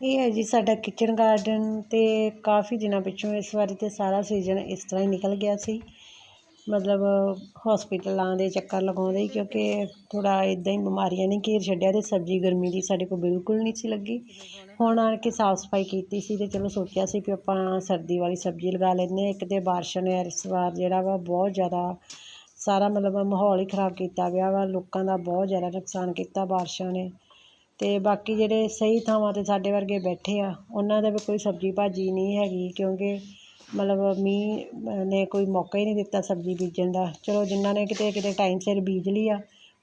ਇਹ ਹੈ ਜੀ ਸਾਡਾ ਕਿਚਨ ਗਾਰਡਨ ਤੇ ਕਾਫੀ ਦਿਨਾਂ ਪਿੱਛੋਂ ਇਸ ਵਾਰੀ ਤੇ ਸਾਰਾ ਸੀਜ਼ਨ ਇਸ ਤਰ੍ਹਾਂ ਹੀ ਨਿਕਲ ਗਿਆ ਸੀ। ਮਤਲਬ ਹਸਪੀਟਲਾਂ ਦੇ ਚੱਕਰ ਲਗਾਉਂਦੇ ਹੀ ਕਿਉਂਕਿ ਥੋੜਾ ਇਦਾਂ ਹੀ ਬਿਮਾਰੀਆਂ ਨੇ ਘੇਰ ਛੱਡਿਆ ਤੇ ਸਬਜ਼ੀ ਗਰਮੀ ਦੀ ਸਾਡੇ ਕੋਲ ਬਿਲਕੁਲ ਨਹੀਂ ਸੀ ਲੱਗੀ। ਹੁਣ ਆਣ ਕੇ ਸਾਫ਼ ਸਫ਼ਾਈ ਕੀਤੀ ਸੀ ਤੇ ਚਲੋ ਸੋਚਿਆ ਸੀ ਕਿ ਆਪਾਂ ਸਰਦੀ ਵਾਲੀ ਸਬਜ਼ੀ ਲਗਾ ਲੈਂਦੇ ਹਾਂ। ਇੱਕ ਤੇ ਬਾਰਿਸ਼ ਨੇ ਇਸ ਵਾਰ ਜਿਹੜਾ ਵਾ ਬਹੁਤ ਜ਼ਿਆਦਾ ਸਾਰਾ ਮਤਲਬ ਮਾਹੌਲ ਹੀ ਖਰਾਬ ਕੀਤਾ ਗਿਆ ਵਾ। ਲੋਕਾਂ ਦਾ ਬਹੁਤ ਜ਼ਿਆਦਾ ਨੁਕਸਾਨ ਕੀਤਾ ਬਾਰਿਸ਼ਾਂ ਨੇ। ਅਤੇ ਬਾਕੀ ਜਿਹੜੇ ਸਹੀ ਥਾਵਾਂ 'ਤੇ ਸਾਡੇ ਵਰਗੇ ਬੈਠੇ ਆ, ਉਹਨਾਂ ਦਾ ਵੀ ਕੋਈ ਸਬਜ਼ੀ ਭਾਜੀ ਨਹੀਂ ਹੈਗੀ, ਕਿਉਂਕਿ ਮਤਲਬ ਮੀਂਹ, ਨੇ ਕੋਈ ਮੌਕਾ ਹੀ ਨਹੀਂ ਦਿੱਤਾ ਸਬਜ਼ੀ ਬੀਜਣ ਦਾ। ਚਲੋ ਜਿਨ੍ਹਾਂ ਨੇ ਕਿਤੇ ਕਿਤੇ ਟਾਈਮ ਸਿਰ ਬੀਜ ਲਈ ਆ,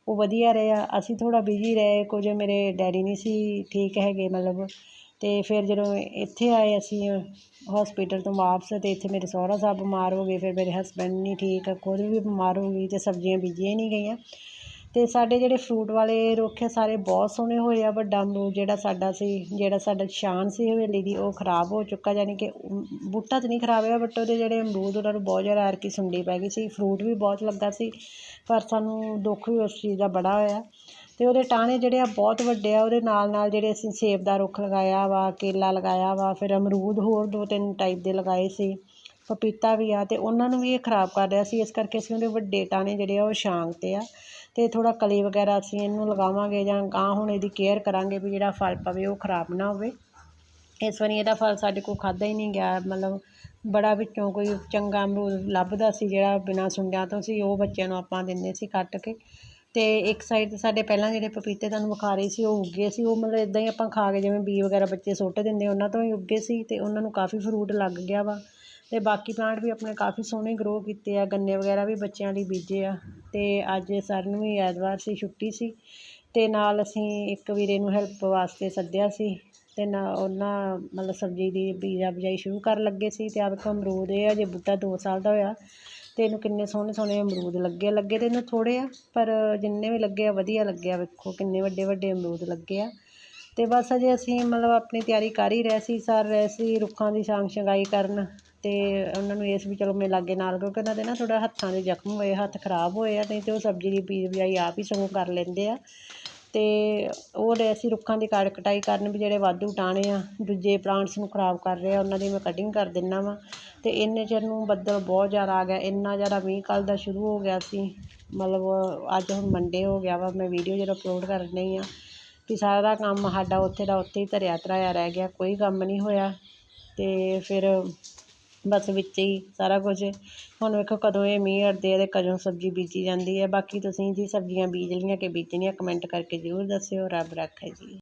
ਉਹ ਵਧੀਆ ਰਹੇ ਆ। ਅਸੀਂ ਥੋੜ੍ਹਾ ਬਿਜ਼ੀ ਰਹੇ, ਕੁਝ ਮੇਰੇ ਡੈਡੀ ਨਹੀਂ ਸੀ ਠੀਕ ਹੈਗੇ ਮਤਲਬ। ਅਤੇ ਫਿਰ ਜਦੋਂ ਇੱਥੇ ਆਏ ਅਸੀਂ ਹਸਪੀਟਲ ਤੋਂ ਵਾਪਸ ਅਤੇ ਇੱਥੇ ਮੇਰੇ ਸਹੁਰਾ ਸਾਹਿਬ ਬਿਮਾਰ ਹੋ ਗਏ, ਫਿਰ ਮੇਰੇ ਹਸਬੈਂਡ ਨਹੀਂ ਠੀਕ, ਖੁਦ ਵੀ ਬਿਮਾਰ ਹੋ ਗਈ ਅਤੇ ਸਬਜ਼ੀਆਂ ਬੀਜੀਆਂ ਹੀ ਨਹੀਂ ਗਈਆਂ। ਅਤੇ ਸਾਡੇ ਜਿਹੜੇ ਫਰੂਟ ਵਾਲੇ ਰੁੱਖ ਆ, ਸਾਰੇ ਬਹੁਤ ਸੋਹਣੇ ਹੋਏ ਆ, ਵੱਡਾ ਅਮਰੂਦ ਜਿਹੜਾ ਸਾਡਾ ਸੀ, ਜਿਹੜਾ ਸਾਡਾ ਸ਼ਾਨ ਸੀ ਹਵੇਲੀ ਦੀ, ਉਹ ਖਰਾਬ ਹੋ ਚੁੱਕਾ, ਯਾਨੀ ਕਿ ਬੂਟਾ ਤਾਂ ਨਹੀਂ ਖਰਾਬ ਹੋਇਆ ਬਟ ਉਹਦੇ ਜਿਹੜੇ ਅਮਰੂਦ, ਉਹਨਾਂ ਨੂੰ ਬਹੁਤ ਜ਼ਿਆਦਾ ਐਰਕੀ ਸੁੰਡੀ ਪੈ ਗਈ ਸੀ ਫਰੂਟ ਵੀ ਬਹੁਤ ਲੱਗਾ ਸੀ, ਪਰ ਸਾਨੂੰ ਦੁੱਖ ਵੀ ਉਸ ਚੀਜ਼ ਦਾ ਬੜਾ ਹੋਇਆ। ਅਤੇ ਉਹਦੇ ਟਾਹਣੇ ਜਿਹੜੇ ਆ, ਬਹੁਤ ਵੱਡੇ ਆ, ਉਹਦੇ ਨਾਲ ਨਾਲ ਜਿਹੜੇ ਅਸੀਂ ਸੇਬ ਦਾ ਰੁੱਖ ਲਗਾਇਆ ਵਾ, ਕੇਲਾ ਲਗਾਇਆ ਵਾ, ਫਿਰ ਅਮਰੂਦ ਹੋਰ ਦੋ ਤਿੰਨ ਟਾਈਪ ਦੇ ਲਗਾਏ ਸੀ। ਪਪੀਤਾ ਵੀ ਆ ਤੇ ਉਹਨਾਂ ਨੂੰ ਵੀ ਇਹ ਖਰਾਬ ਕਰ ਰਿਹਾ ਸੀ, ਇਸ ਕਰਕੇ ਅਸੀਂ ਉਹਦੇ ਵੱਡੇ ਟਾਹਣੇ ਜਿਹੜੇ ਆ ਉਹ ਛਾਂਗ 'ਤੇ ਆ ਤੇ ਥੋੜ੍ਹਾ ਕਲੀ ਵਗੈਰਾ ਅਸੀਂ ਇਹਨੂੰ ਲਗਾਵਾਂਗੇ ਜਾਂ ਗਾਂਹ ਹੁਣ ਇਹਦੀ ਕੇਅਰ ਕਰਾਂਗੇ ਵੀ ਜਿਹੜਾ ਫਲ ਪਵੇ ਉਹ ਖਰਾਬ ਨਾ ਹੋਵੇ। ਇਸ ਵਾਰੀ ਇਹਦਾ ਫਲ ਸਾਡੇ ਕੋਲ ਖਾਧਾ ਹੀ ਨਹੀਂ ਗਿਆ, ਮਤਲਬ ਬੜਾ ਵਿੱਚੋਂ ਕੋਈ ਚੰਗਾ ਅਮਰੂਦ ਲੱਭਦਾ ਸੀ ਜਿਹੜਾ ਬਿਨਾਂ ਸੁੰਡਿਆਂ ਤੋਂ ਸੀ, ਉਹ ਬੱਚਿਆਂ ਨੂੰ ਆਪਾਂ ਦਿੰਦੇ ਸੀ ਕੱਟ ਕੇ ਤੇ ਇੱਕ ਸਾਈਡ 'ਤੇ ਸਾਡੇ ਪਹਿਲਾਂ ਜਿਹੜੇ ਪਪੀਤੇ ਤੁਹਾਨੂੰ ਵਿਖਾ ਰਹੀ ਸੀ, ਉਹ ਉੱਗੇ ਸੀ, ਉਹ ਮਤਲਬ ਇਦਾਂ ਹੀ ਆਪਾਂ ਖਾ ਕੇ ਜਿਵੇਂ ਬੀ ਵਗੈਰਾ ਬੱਚੇ ਸੁੱਟ ਦਿੰਦੇ ਉਹਨਾਂ ਤੋਂ ਹੀ ਉੱਗੇ ਸੀ ਤੇ ਉਹਨਾਂ ਨੂੰ ਕਾਫੀ ਫਰੂਟ ਲੱਗ ਗਿਆ ਵਾ। ਤੇ ਬਾਕੀ ਪਲਾਂਟ ਵੀ ਆਪਣੇ ਕਾਫੀ ਸੋਹਣੇ ਗਰੋ ਕੀਤੇ ਆ, ਗੰਨੇ ਵਗੈਰਾ ਵੀ ਬੱਚਿਆਂ ਲਈ ਬੀਜੇ ਆ, ਤੇ ਅੱਜ ਸਰ ਨੂੰ ਵੀ ਐਤਵਾਰ ਸੀ ਛੁੱਟੀ ਸੀ, ਤੇ ਨਾਲ ਅਸੀਂ ਇੱਕ ਵੀਰੇ ਨੂੰ ਹੈਲਪ ਵਾਸਤੇ ਸੱਦਿਆ ਸੀ, ਤੇ ਨਾ ਉਹਨਾਂ ਮਤਲਬ ਸਬਜ਼ੀ ਦੀ ਬੀਜਾ ਬਜਾਈ ਸ਼ੁਰੂ ਕਰਨ ਲੱਗੇ ਸੀ, ਤੇ ਆ ਅਮਰੂਦ ਇਹ ਆ ਜੇ ਬੂਟਾ 2 ਸਾਲ ਦਾ ਹੋਇਆ, ਤੇ ਇਹਨੂੰ ਕਿੰਨੇ ਸੋਹਣੇ ਸੋਹਣੇ ਅਮਰੂਦ ਲੱਗੇ ਲੱਗੇ ਤੇ ਇਹਨੂੰ ਥੋੜ੍ਹੇ ਆ, ਪਰ ਜਿੰਨੇ ਵੀ ਲੱਗੇ ਆ ਵਧੀਆ ਲੱਗਿਆ ਵੇਖੋ, ਕਿੰਨੇ ਵੱਡੇ ਵੱਡੇ ਅਮਰੂਦ ਲੱਗੇ ਆ, ਤੇ ਬਸ ਅਜੇ ਅਸੀਂ ਮਤਲਬ ਆਪਣੀ ਤਿਆਰੀ ਕਰ ਹੀ ਰਹੇ ਸੀ, ਸਰ ਰਹੇ ਸੀ, ਰੁੱਖਾਂ ਦੀ ਸਾਂਗ ਛੰਗਾਈ ਕਰਨ ਅਤੇ ਉਹਨਾਂ ਨੂੰ ਇਸ ਵੀ ਚਲੋ ਮੇਰੇ ਲਾਗੇ ਨਾਲ, ਕਿਉਂਕਿ ਉਹਨਾਂ ਦੇ ਨਾ ਥੋੜ੍ਹਾ ਹੱਥਾਂ ਦੇ ਜ਼ਖਮ ਹੋਏ, ਹੱਥ ਖਰਾਬ ਹੋਏ ਆ, ਨਹੀਂ ਤੇ ਉਹ ਸਬਜ਼ੀ ਦੀ ਬੀਜ ਬਿਜਾਈ ਆਪ ਹੀ ਸਗੋਂ ਕਰ ਲੈਂਦੇ ਆ। ਅਤੇ ਉਹ ਡੇ ਅਸੀਂ ਰੁੱਖਾਂ ਦੀ ਕਾਟ ਕਟਾਈ ਕਰਨ ਵੀ ਜਿਹੜੇ ਵਾਧੂ ਟਾਣੇ ਆ, ਦੂਜੇ ਪਲਾਂਟਸ ਨੂੰ ਖਰਾਬ ਕਰ ਰਹੇ ਆ, ਉਹਨਾਂ ਦੀ ਮੈਂ ਕਟਿੰਗ ਕਰ ਦਿੰਦਾ ਵਾਂ। ਅਤੇ ਇੰਨੇ ਚਿਰ ਨੂੰ ਬੱਦਲ ਬਹੁਤ ਜ਼ਿਆਦਾ ਆ ਗਿਆ, ਇੰਨਾ ਜ਼ਿਆਦਾ ਮੀਂਹ ਕੱਲ੍ਹ ਦਾ ਸ਼ੁਰੂ ਹੋ ਗਿਆ ਸੀ। ਮਤਲਬ ਅੱਜ ਹੁਣ ਮੰਡੇ ਹੋ ਗਿਆ ਵਾ, ਮੈਂ ਵੀਡੀਓ ਜਦੋਂ ਅਪਲੋਡ ਕਰ ਰਹੀ ਆ ਵੀ ਸਾਰਾ ਕੰਮ ਸਾਡਾ ਉੱਥੇ ਦਾ ਉੱਥੇ ਹੀ ਧਰਿਆ ਧਰਾਇਆ ਰਹਿ ਗਿਆ, ਕੋਈ ਕੰਮ ਨਹੀਂ ਹੋਇਆ। ਅਤੇ ਫਿਰ ਬਸ ਵਿੱਚ ਹੀ ਸਾਰਾ ਕੁਝ। ਹੁਣ ਵੇਖੋ ਕਦੋਂ ਇਹ ਮੀਂਹ ਹਟਦੇ ਆ ਅਤੇ ਕਦੋਂ ਸਬਜ਼ੀ ਬੀਜੀ ਜਾਂਦੀ ਹੈ ਬਾਕੀ ਤੁਸੀਂ ਜੀ ਸਬਜ਼ੀਆਂ ਬੀਜ ਲਈਆਂ ਕਿ ਬੀਜਣੀਆਂ, ਕਮੈਂਟ ਕਰਕੇ ਜ਼ਰੂਰ ਦੱਸਿਓ। ਰੱਬ ਰੱਖੇ ਜੀ।